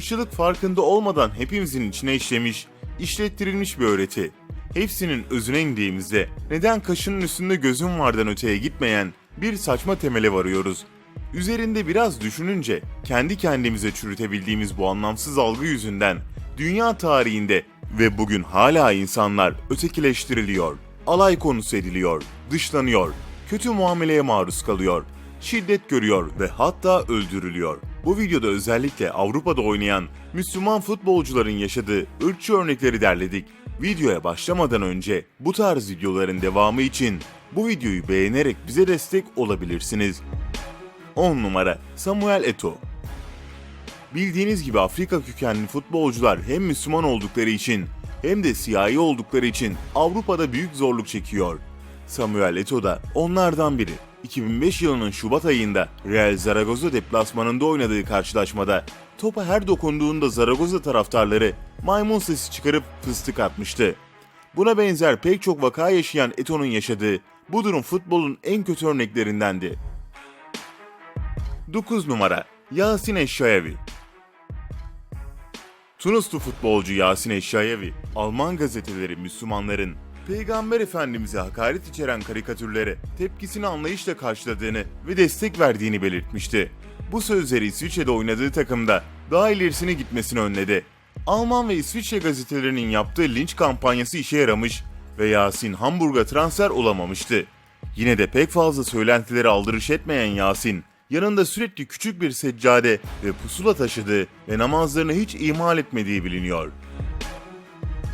ırkçılık farkında olmadan hepimizin içine işlemiş, işlettirilmiş bir öğreti. Hepsinin özüne indiğimizde neden kaşının üstünde gözüm vardan öteye gitmeyen bir saçma temele varıyoruz. Üzerinde biraz düşününce kendi kendimize çürütebildiğimiz bu anlamsız algı yüzünden dünya tarihinde ve bugün hala insanlar ötekileştiriliyor, alay konusu ediliyor, dışlanıyor, kötü muameleye maruz kalıyor, şiddet görüyor ve hatta öldürülüyor. Bu videoda özellikle Avrupa'da oynayan Müslüman futbolcuların yaşadığı ırkçı örnekleri derledik. Videoya başlamadan önce bu tarz videoların devamı için bu videoyu beğenerek bize destek olabilirsiniz. 10 numara Samuel Eto'o Bildiğiniz gibi Afrika kökenli futbolcular hem Müslüman oldukları için hem de siyahi oldukları için Avrupa'da büyük zorluk çekiyor. Samuel Eto'o da onlardan biri. 2005 yılının Şubat ayında Real Zaragoza deplasmanında oynadığı karşılaşmada topa her dokunduğunda Zaragoza taraftarları maymun sesi çıkarıp fıstık atmıştı. Buna benzer pek çok vaka yaşayan Eto'nun yaşadığı bu durum futbolun en kötü örneklerindendi. 9 numara Yasin Eşşayevi Tunuslu futbolcu Yasin Eşşayevi, Alman gazeteleri Müslümanların Peygamber Efendimiz'e hakaret içeren karikatürlere tepkisini anlayışla karşıladığını ve destek verdiğini belirtmişti. Bu sözleri İsviçre'de oynadığı takımda daha ilerisine gitmesini önledi. Alman ve İsviçre gazetelerinin yaptığı linç kampanyası işe yaramış ve Yasin Hamburg'a transfer olamamıştı. Yine de pek fazla söylentileri aldırış etmeyen Yasin, yanında sürekli küçük bir seccade ve pusula taşıdığı ve namazlarını hiç ihmal etmediği biliniyor.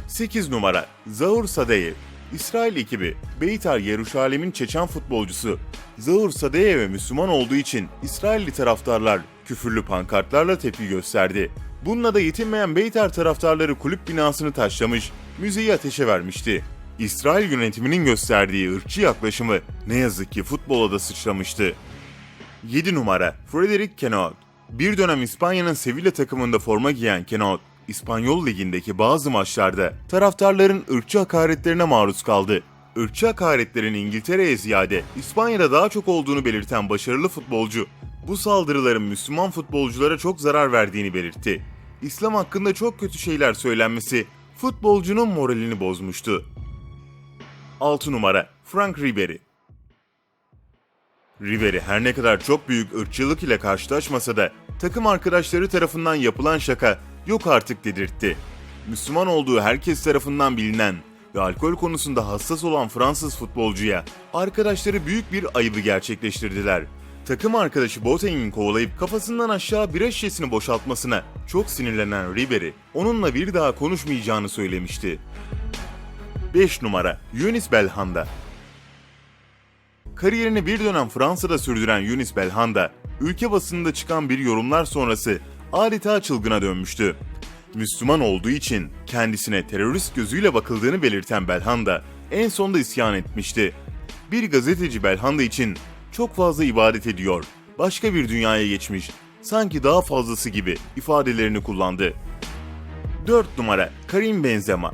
8 numara Zaur Sadeyev İsrail ekibi Beytar Yeruşalim'in Çeçen futbolcusu Zaur Sadeyev'e Müslüman olduğu için İsrailli taraftarlar küfürlü pankartlarla tepki gösterdi. Bununla da yetinmeyen Beytar taraftarları kulüp binasını taşlamış, müzeyi ateşe vermişti. İsrail yönetiminin gösterdiği ırkçı yaklaşımı ne yazık ki futbola da sıçramıştı. 7 numara Frederic Kenoat. Bir dönem İspanya'nın Sevilla takımında forma giyen Kenoat, İspanyol Ligi'ndeki bazı maçlarda taraftarların ırkçı hakaretlerine maruz kaldı. Irkçı hakaretlerin İngiltere'ye ziyade İspanya'da daha çok olduğunu belirten başarılı futbolcu, bu saldırıların Müslüman futbolculara çok zarar verdiğini belirtti. İslam hakkında çok kötü şeyler söylenmesi futbolcunun moralini bozmuştu. 6 numara Frank Ribery Ribery her ne kadar çok büyük ırkçılık ile karşılaşmasa da takım arkadaşları tarafından yapılan şaka yok artık dedirtti. Müslüman olduğu herkes tarafından bilinen ve alkol konusunda hassas olan Fransız futbolcuya arkadaşları büyük bir ayıbı gerçekleştirdiler. Takım arkadaşı Boateng'in kovalayıp kafasından aşağı bira şişesini boşaltmasına çok sinirlenen Ribery, onunla bir daha konuşmayacağını söylemişti. 5 numara Yunis Belhanda Kariyerini bir dönem Fransa'da sürdüren Yunis Belhanda, ülke basınında çıkan bir yorumlar sonrası adeta çılgına dönmüştü. Müslüman olduğu için kendisine terörist gözüyle bakıldığını belirten Belhanda en sonda isyan etmişti. Bir gazeteci Belhanda için çok fazla ibadet ediyor, başka bir dünyaya geçmiş, sanki daha fazlası gibi ifadelerini kullandı. 4 numara Karim Benzema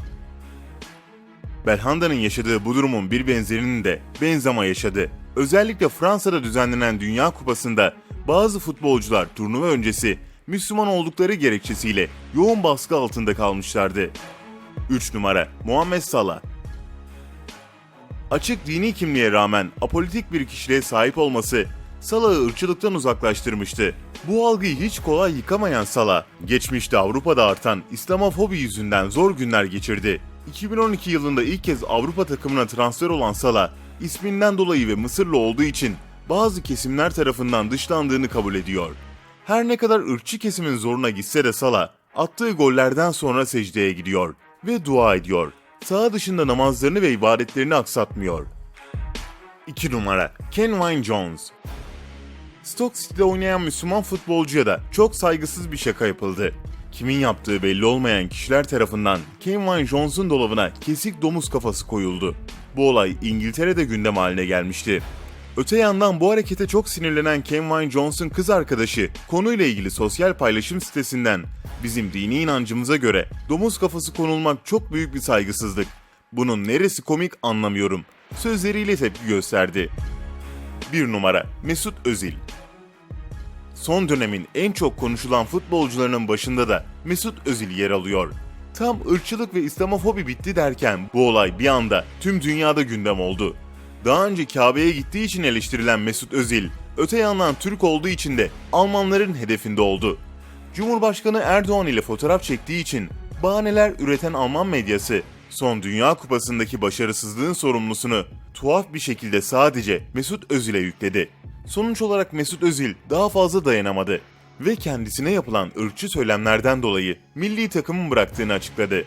Belhanda'nın yaşadığı bu durumun bir benzerini de Benzema yaşadı. Özellikle Fransa'da düzenlenen Dünya Kupası'nda bazı futbolcular turnuva öncesi Müslüman oldukları gerekçesiyle yoğun baskı altında kalmışlardı. 3 numara Muhammed Salah Açık dini kimliğe rağmen apolitik bir kişiliğe sahip olması Salah'ı ırkçılıktan uzaklaştırmıştı. Bu algıyı hiç kolay yıkamayan Salah, geçmişte Avrupa'da artan İslamofobi yüzünden zor günler geçirdi. 2012 yılında ilk kez Avrupa takımına transfer olan Salah, isminden dolayı ve Mısırlı olduğu için bazı kesimler tarafından dışlandığını kabul ediyor. Her ne kadar ırkçı kesimin zoruna gitse de Salah, attığı gollerden sonra secdeye gidiyor ve dua ediyor. Saha dışında namazlarını ve ibadetlerini aksatmıyor. 2 numara Kenwayne Jones Stoke City'de oynayan Müslüman futbolcuya da çok saygısız bir şaka yapıldı. Kimin yaptığı belli olmayan kişiler tarafından Kenwayne Jones'un dolabına kesik domuz kafası koyuldu. Bu olay İngiltere'de gündem haline gelmişti. Öte yandan bu harekete çok sinirlenen Kenwayne Jones'un kız arkadaşı konuyla ilgili sosyal paylaşım sitesinden bizim dini inancımıza göre domuz kafası konulmak çok büyük bir saygısızlık. Bunun neresi komik anlamıyorum. Sözleriyle tepki gösterdi. 1 numara Mesut Özil son dönemin en çok konuşulan futbolcularının başında da Mesut Özil yer alıyor. Tam ırkçılık ve İslamofobi bitti derken bu olay bir anda tüm dünyada gündem oldu. Daha önce Kabe'ye gittiği için eleştirilen Mesut Özil, öte yandan Türk olduğu için de Almanların hedefinde oldu. Cumhurbaşkanı Erdoğan ile fotoğraf çektiği için bahaneler üreten Alman medyası son Dünya Kupası'ndaki başarısızlığın sorumlusunu tuhaf bir şekilde sadece Mesut Özil'e yükledi. Sonuç olarak Mesut Özil daha fazla dayanamadı ve kendisine yapılan ırkçı söylemlerden dolayı milli takımın bıraktığını açıkladı.